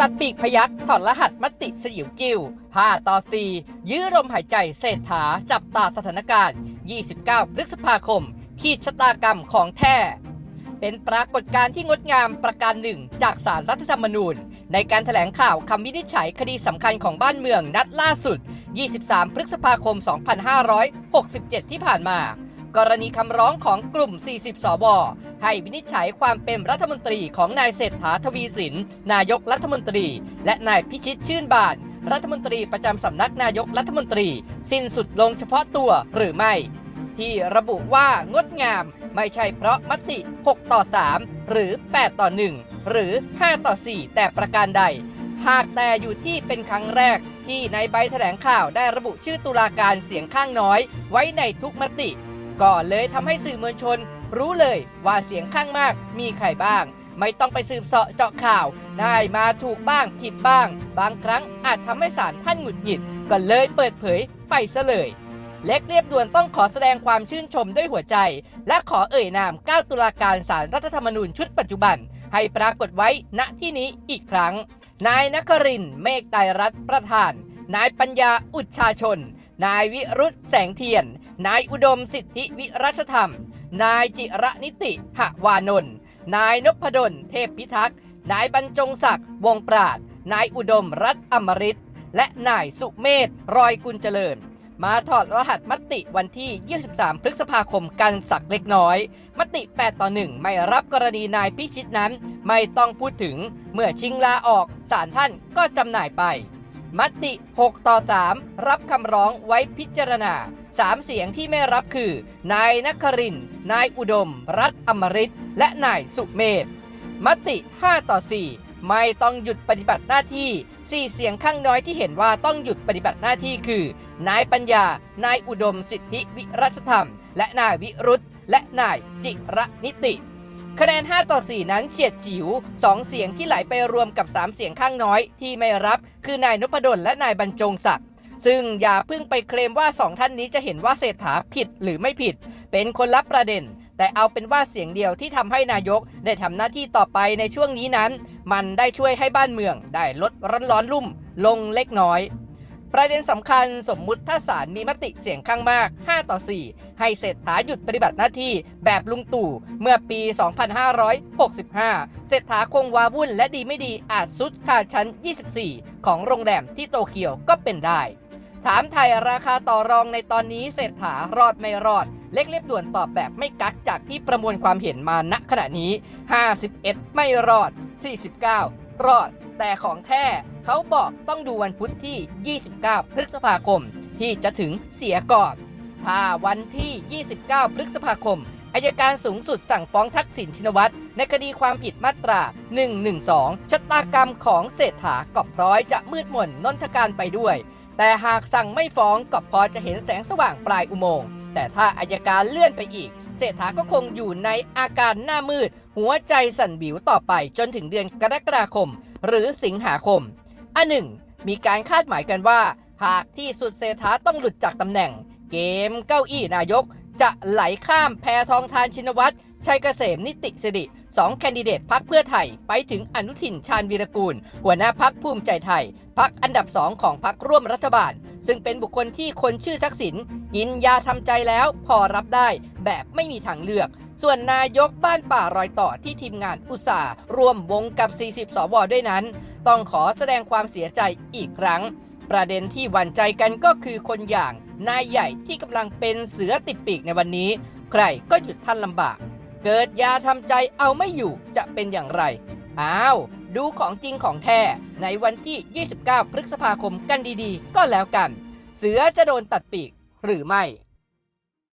ตัดปีกพยักถอดรหัสมติสยิวกิ้ว5ต่อ4ยื้อลมหายใจเศรษฐาจับตาสถานการณ์ 29 พฤษภาคม ขีดชะตากรรมของแท้ เป็นปรากฏการณ์ที่งดงามประการหนึ่ง จากสารรัฐธรรมนูญ ในการแถลงข่าวคำวินิจฉัยคดีสำคัญของบ้านเมืองนัดล่าสุด 23 พฤษภาคม 2567 ที่ผ่านมา กรณีคำร้องของกลุ่ม 40 สว ให้วินิจฉัยความเป็นรัฐมนตรีของนายเศรษฐาทวีสิน นายกรัฐมนตรี และนายพิชิตชื่นบาน รัฐมนตรีประจำสำนักนายกรัฐมนตรี สิ้นสุดลงเฉพาะตัวหรือไม่ ที่ระบุว่างดงามไม่ใช่เพราะมติ 6 ต่อ 3 หรือ 8 ต่อ 1 หรือ 5 ต่อ 4 แต่ประการใด หากแต่อยู่ที่เป็นครั้งแรกที่ในใบแถลงข่าวได้ระบุชื่อตุลาการเสียงข้างน้อย ไว้ในทุกมติ ก็เลยทำให้สื่อมวลชน รู้เลยว่าเสียงข้างมากมีใครบ้าง ไม่ต้องไปสืบเสาะเจาะข่าว ได้มาถูกบ้างผิดบ้าง บางครั้งอาจทำให้ศาลท่านหงุดหงิดก็เลยเปิดเผยไปซะเลยเล็กเรียบด่วนต้องขอแสดงความชื่นชมด้วยหัวใจ และขอเอ่ยนาม 9 ตุลาการศาลรัฐธรรมนูญชุดปัจจุบัน ให้ปรากฏไว้ณที่นี้อีกครั้ง นายนครินทร์เมฆไตรัตประธาน นายปัญญาอุชชาชน นายวิรุธแสงเทียน นายอุดมสิทธิวิรัชธรรม นายจิระนิติหวานนท์นายนพดล เทพพิทักษ์นายบรรจงศักดิ์วงปราด นายอุดมรัตอมริตและนายสุเมธรอยกุลเจริญ มาถอดรหัสมติวันที่ 23 พฤษภาคมกันสักเล็กน้อย มติ 8 ต่อ 1 ไม่รับกรณีนายพิชิตนั้น ไม่ต้องพูดถึงเมื่อชิงลาออกศาลท่านก็จำหน่ายไป มติ 6 ต่อ 3 รับคำร้องไว้พิจารณา 3 เสียงที่ไม่รับคือ นายนคริน นายอุดม รัฐอมริตและนายสุเมธมติ 5 ต่อ 4 ไม่ต้องหยุดปฏิบัติหน้าที่ 4 เสียงข้างน้อยที่เห็นว่าต้องหยุดปฏิบัติหน้าที่คือ นายปัญญา นายอุดมสิทธิวิรัชธรรม และนายวิรุธและนายจิระนิติ คะแนน 5 ต่อ 4 นั้นเฉียดฉิว2 เสียงที่ไหลไปรวมกับ 3 เสียงข้างน้อยที่ไม่รับคือนายนพดลและนายบรรจงศักดิ์ซึ่งอย่าเพิ่งไปเคลมว่า 2 ท่านนี้จะเห็นว่าเศรษฐาผิดหรือไม่ผิด เป็นคนละประเด็น แต่เอาเป็นว่าเสียงเดียวที่ทำให้นายกได้ทำหน้าที่ต่อไปในช่วงนี้นั้น มันได้ช่วยให้บ้านเมืองได้ลดร้อนร้อนรุ่ม ลงเล็กน้อย ประเด็นสำคัญสมมุติถ้าศาลมีมติเสียงข้างมาก 5 ต่อ 4 ให้เศรษฐาหยุดปฏิบัติหน้าที่แบบลุงตู่เมื่อปี 2565 เศรษฐาคงวาวุ่นและดีไม่ดีอาจซุดค่าชั้น 24 ของโรงแรมที่โตเกียวก็เป็นได้ ถามไทยราคาต่อรองในตอนนี้เศรษฐารอดไม่รอด เล็กเรียบด่วนตอบแบบไม่กักจากที่ประมวลความเห็นมาณขณะนี้ 51 ไม่รอด 49 รอด แต่ของแท้เขาบอกต้องดูวันพุธที่ 29 พฤษภาคม ที่จะถึงเสียก่อนถ้าวันที่ 29 พฤษภาคมอายการสูงสุดสั่งฟ้องทักษิณชินวัตรในคดีความผิดมาตรา 112 ชะตากรรมของเศรษฐาก็พร้อยจะมืดมนนนทการไปด้วย แต่หากสั่งไม่ฟ้องก็พอจะเห็นแสงสว่างปลายอุโมงค์แต่ถ้าอายการเลื่อนไปอีก เศรษฐาก็คงอยู่ในอาการหน้ามืด หัวใจสั่นบิวต่อไปจนถึงเดือนกรกฎาคม หรือสิงหาคม อันหนึ่ง มีการคาดหมายกันว่า หากที่สุดเศรษฐาต้องหลุดจากตำแหน่ง เกมเก้าอี้นายก จะไหลข้ามแพทองทานชินวัตรชัยเกษมนิติสิริสองแคนดิเดตพักเพื่อไทย ไปถึงอนุทินชาญวีรกูล หัวหน้าพักภูมิใจไทย พักอันดับสองของพักร่วมรัฐบาล ซึ่งเป็นบุคคลที่คนชื่อทักษิณกินยาทำใจแล้วพอรับได้แบบไม่มีทางเลือก ส่วนนายกบ้านป่ารอยต่อที่ทีมงานอุตสาห์ร่วมวงกับ 40 สวด้วยนั้น ต้องขอแสดงความเสียใจอีกครั้ง ประเด็นที่หวั่นใจกันก็คือคนอย่างนายใหญ่ที่กำลังเป็นเสือติดปีกในวันนี้ ใครก็หยุดท่านลำบาก เกิดยาทำใจเอาไม่อยู่จะเป็นอย่างไร อ้าว ดูของจริงของแท้ในวันที่ 29 พฤษภาคมกันดีๆ ก็แล้วกัน เสือจะโดนตัดปีกหรือไม่